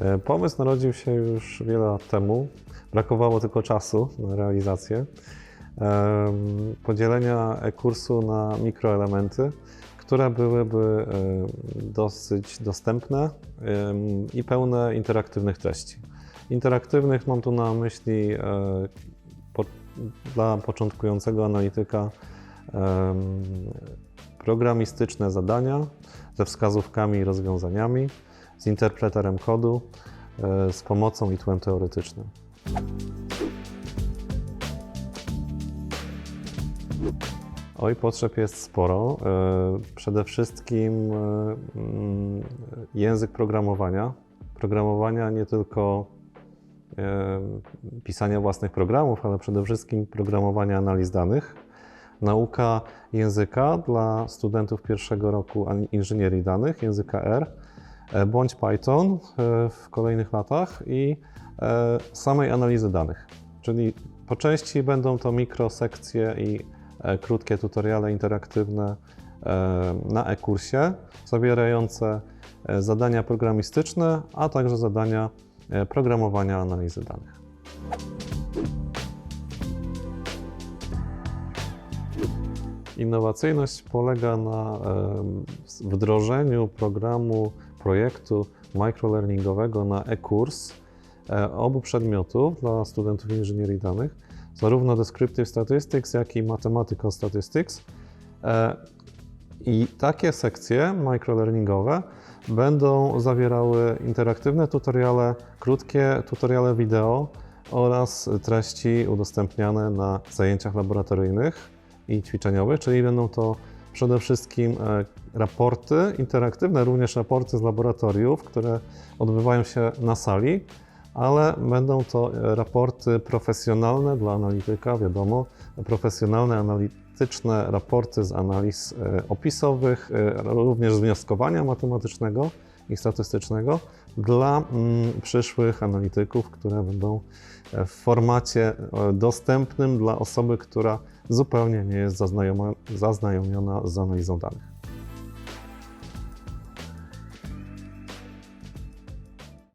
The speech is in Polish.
E, Pomysł narodził się już wiele lat temu. Brakowało tylko czasu na realizację. Em, Podzielenia e-kursu na mikroelementy, które byłyby e, dosyć dostępne i pełne interaktywnych treści. Interaktywnych mam tu na myśli e, dla początkującego analityka programistyczne zadania ze wskazówkami i rozwiązaniami, z interpreterem kodu, e, z pomocą i tłem teoretycznym. Oj, potrzeb jest sporo. E, Przede wszystkim e, mm, język programowania. Programowania nie tylko pisania własnych programów, ale przede wszystkim programowania analiz danych. Nauka języka dla studentów pierwszego roku inżynierii danych, języka R, bądź Python e, w kolejnych latach i e, samej analizy danych. Czyli po części będą to mikrosekcje i e, krótkie tutoriale interaktywne e, na e-kursie, zawierające e, zadania programistyczne, a także zadania e, programowania analizy danych. Innowacyjność polega na wdrożeniu programu, projektu microlearningowego na e-kurs e, obu przedmiotów dla studentów inżynierii danych, zarówno Descriptive Statistics, jak i Mathematical Statistics. E, I takie sekcje microlearningowe będą zawierały interaktywne tutoriale, krótkie tutoriale wideo oraz treści udostępniane na zajęciach laboratoryjnych i ćwiczeniowych, czyli będą to przede wszystkim e, raporty interaktywne, również raporty z laboratoriów, które odbywają się na sali, ale będą to e, raporty profesjonalne dla analityka, wiadomo, profesjonalne analityczne raporty z analiz e, opisowych, również z wnioskowania matematycznego i statystycznego dla mm, przyszłych analityków, które będą e, w formacie e, dostępnym dla osoby, która zupełnie nie jest zaznajomiona z analizą danych.